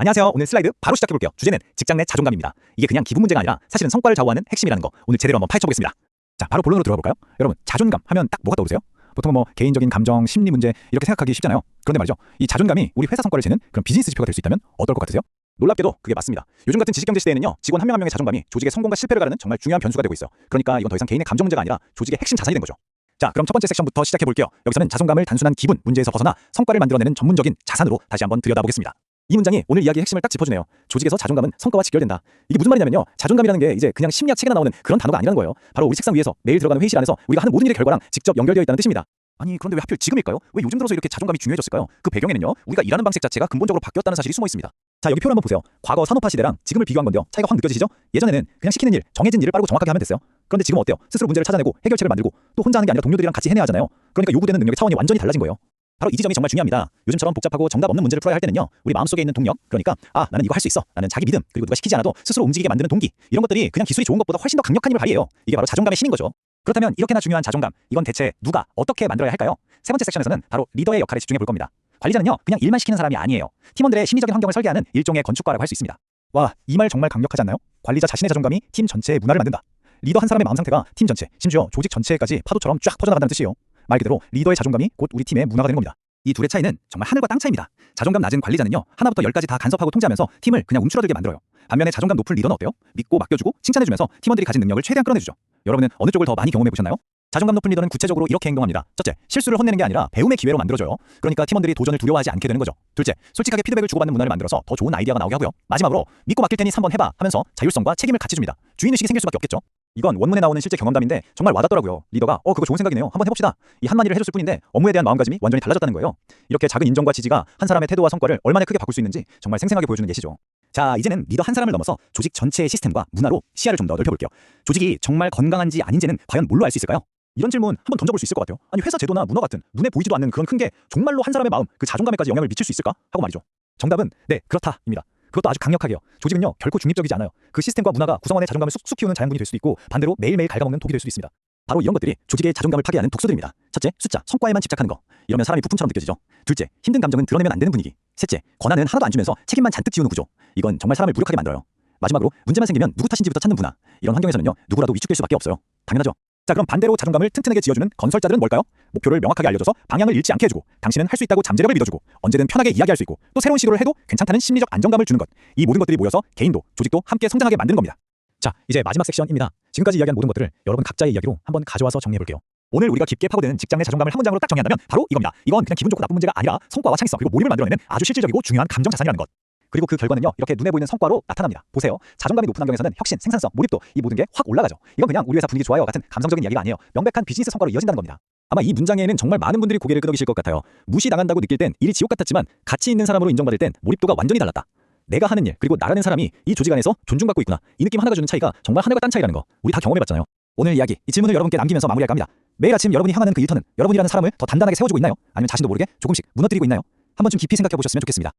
안녕하세요. 오늘 슬라이드 바로 시작해볼게요. 주제는 직장 내 자존감입니다. 이게 그냥 기분 문제가 아니라 사실은 성과를 좌우하는 핵심이라는 거 오늘 제대로 한번 파헤쳐보겠습니다. 자, 바로 본론으로 들어가 볼까요? 여러분, 자존감 하면 딱 뭐가 떠오르세요? 보통 뭐 개인적인 감정, 심리 문제 이렇게 생각하기 쉽잖아요. 그런데 말이죠. 이 자존감이 우리 회사 성과를 재는 그런 비즈니스 지표가 될 수 있다면 어떨 것 같으세요? 놀랍게도 그게 맞습니다. 요즘 같은 지식경제 시대에는요, 직원 한 명 한 명의 자존감이 조직의 성공과 실패를 가르는 정말 중요한 변수가 되고 있어요. 그러니까 이건 더 이상 개인의 감정 문제가 아니라 조직의 핵심 자산이 된 거죠. 자, 그럼 첫 번째 섹션부터 시작해 볼게요. 여기서는 자존감을 단순한 기분, 문제에서 벗어나 성과를 만들어내는 전문적인 자산으로 다시 한번 들여다보겠습니다. 이 문장이 오늘 이야기의 핵심을 딱 짚어주네요. 조직에서 자존감은 성과와 직결된다. 이게 무슨 말이냐면요. 자존감이라는 게 이제 그냥 심리학 책에나 나오는 그런 단어가 아니라는 거예요. 바로 우리 책상 위에서 매일 들어가는 회의실 안에서 우리가 하는 모든 일의 결과랑 직접 연결되어 있다는 뜻입니다. 아니 그런데 왜 하필 지금일까요? 왜 요즘 들어서 이렇게 자존감이 중요해졌을까요? 그 배경에는요. 우리가 일하는 방식 자체가 근본적으로 바뀌었다는 사실이 숨어 있습니다. 자 여기 표를 한번 보세요. 과거 산업화 시대랑 지금을 비교한 건데요. 차이가 확 느껴지시죠? 예전에는 그냥 시키는 일, 정해진 일을 빠르고 정확하게 하면 됐어요. 그런데 지금 어때요? 스스로 문제를 찾아내고 해결책을 만들고 또 혼자 하는 게 아니라 동료들이랑 같이 해내야 하잖아요. 그러니까 요구되는 능력의 차원이 완전히 달라진 거예요. 바로 이 지점이 정말 중요합니다. 요즘처럼 복잡하고 정답 없는 문제를 풀어야 할 때는요. 우리 마음속에 있는 동력, 그러니까 아 나는 이거 할 수 있어. 나는 자기 믿음, 그리고 누가 시키지 않아도 스스로 움직이게 만드는 동기. 이런 것들이 그냥 기술이 좋은 것보다 훨씬 더 강력한 힘을 발휘해요. 이게 바로 자존감의 힘인 거죠. 그렇다면 이렇게나 중요한 자존감, 이건 대체 누가 어떻게 만들어야 할까요? 세 번째 섹션에서는 바로 리더의 역할에 집중해 볼 겁니다. 관리자는요, 그냥 일만 시키는 사람이 아니에요. 팀원들의 심리적인 환경을 설계하는 일종의 건축가라고 할 수 있습니다. 와, 이 말 정말 강력하지 않나요? 관리자 자신의 자존감이 팀 전체의 문화를 만든다. 리더 한 사람의 마음 상태가 팀 전체, 심지어 조직 전체까지 파도처럼 쫙 퍼져나간다는 뜻이에요. 말 그대로 리더의 자존감이 곧 우리 팀의 문화가 되는 겁니다. 이 둘의 차이는 정말 하늘과 땅 차이입니다. 자존감 낮은 관리자는요, 하나부터 열까지 다 간섭하고 통제하면서 팀을 그냥 움츠러들게 만들어요. 반면에 자존감 높은 리더는 어때요? 믿고 맡겨주고 칭찬해주면서 팀원들이 가진 능력을 최대한 끌어내주죠. 여러분은 어느 쪽을 더 많이 경험해 보셨나요? 자존감 높은 리더는 구체적으로 이렇게 행동합니다. 첫째, 실수를 혼내는 게 아니라 배움의 기회로 만들어줘요. 그러니까 팀원들이 도전을 두려워하지 않게 되는 거죠. 둘째, 솔직하게 피드백을 주고받는 문화를 만들어서 더 좋은 아이디어가 나오게 하고요. 마지막으로 믿고 맡길 테니 한번 해봐 하면서 자율성과 책임을 같이 줍니다. 주인의식이 생길 수밖에 없겠죠. 이건 원문에 나오는 실제 경험담인데 정말 와닿더라고요. 리더가 어 그거 좋은 생각이네요. 한번 해봅시다. 이 한마디를 해줬을 뿐인데 업무에 대한 마음가짐이 완전히 달라졌다는 거예요. 이렇게 작은 인정과 지지가 한 사람의 태도와 성과를 얼마나 크게 바꿀 수 있는지 정말 생생하게 보여주는 예시죠. 자, 이제는 리더 한 사람을 넘어서 조직 전체의 시스템과 문화로 시야를 좀 더 넓혀볼게요. 조직이 정말 건강한지 아닌지는 과연 뭘로 알 수 있을까요? 이런 질문 한번 던져볼 수 있을 것 같아요. 아니 회사 제도나 문화 같은 눈에 보이지도 않는 그런 큰 게 정말로 한 사람의 마음, 그 자존감에까지 영향을 미칠 수 있을까? 하고 말이죠. 정답은 네, 그렇다입니다. 그것도 아주 강력하게요. 조직은요 결코 중립적이지 않아요. 그 시스템과 문화가 구성원의 자존감을 쑥쑥 키우는 자양분이 될 수도 있고 반대로 매일매일 갉아먹는 독이 될 수도 있습니다. 바로 이런 것들이 조직의 자존감을 파괴하는 독소들입니다. 첫째, 숫자, 성과에만 집착하는 거. 이러면 사람이 부품처럼 느껴지죠. 둘째, 힘든 감정은 드러내면 안 되는 분위기. 셋째, 권한은 하나도 안 주면서 책임만 잔뜩 지우는 구조. 이건 정말 사람을 무력하게 만들어요. 마지막으로 문제만 생기면 누구 탓인지부터 찾는 문화. 이런 환경에서는요 누구라도 위축될 수밖에 없어요. 당연하죠. 자 그럼 반대로 자존감을 튼튼하게 지어주는 건설자들은 뭘까요? 목표를 명확하게 알려줘서 방향을 잃지 않게 해주고 당신은 할 수 있다고 잠재력을 믿어주고 언제든 편하게 이야기할 수 있고 또 새로운 시도를 해도 괜찮다는 심리적 안정감을 주는 것. 이 모든 것들이 모여서 개인도 조직도 함께 성장하게 만드는 겁니다. 자 이제 마지막 섹션입니다. 지금까지 이야기한 모든 것들을 여러분 각자의 이야기로 한번 가져와서 정리해볼게요. 오늘 우리가 깊게 파고드는 직장 내 자존감을 한 문장으로 딱 정의한다면 바로 이겁니다. 이건 그냥 기분 좋고 나쁜 문제가 아니라 성과와 창의성 그리고 몰입을 만들어내는 아주 실질적이고 중요한 감정 자산이라는 것. 그리고 그 결과는요 이렇게 눈에 보이는 성과로 나타납니다. 보세요. 자존감이 높은 환경에서는 혁신, 생산성, 몰입도 이 모든 게 확 올라가죠. 이건 그냥 우리 회사 분위기 좋아요 같은 감성적인 이야기가 아니에요. 명백한 비즈니스 성과로 이어진다는 겁니다. 아마 이 문장에는 정말 많은 분들이 고개를 끄덕이실 것 같아요. 무시당한다고 느낄 땐 일이 지옥 같았지만 가치 있는 사람으로 인정받을 땐 몰입도가 완전히 달랐다. 내가 하는 일 그리고 나라는 사람이 이 조직 안에서 존중받고 있구나. 이 느낌 하나가 주는 차이가 정말 하늘과 땅 차이라는 거 우리 다 경험해봤잖아요. 오늘 이야기 이 질문을 여러분께 남기면서 마무리할까 합니다. 매일 아침 여러분이 향하는 그 일터는 여러분이라는 사람을 더 단단하게 세워주고 있나요? 아니면 자신도 모르게 조금씩 무너뜨리고 있나요? 한 번쯤 깊이 생각해 보셨으면 좋겠습니다.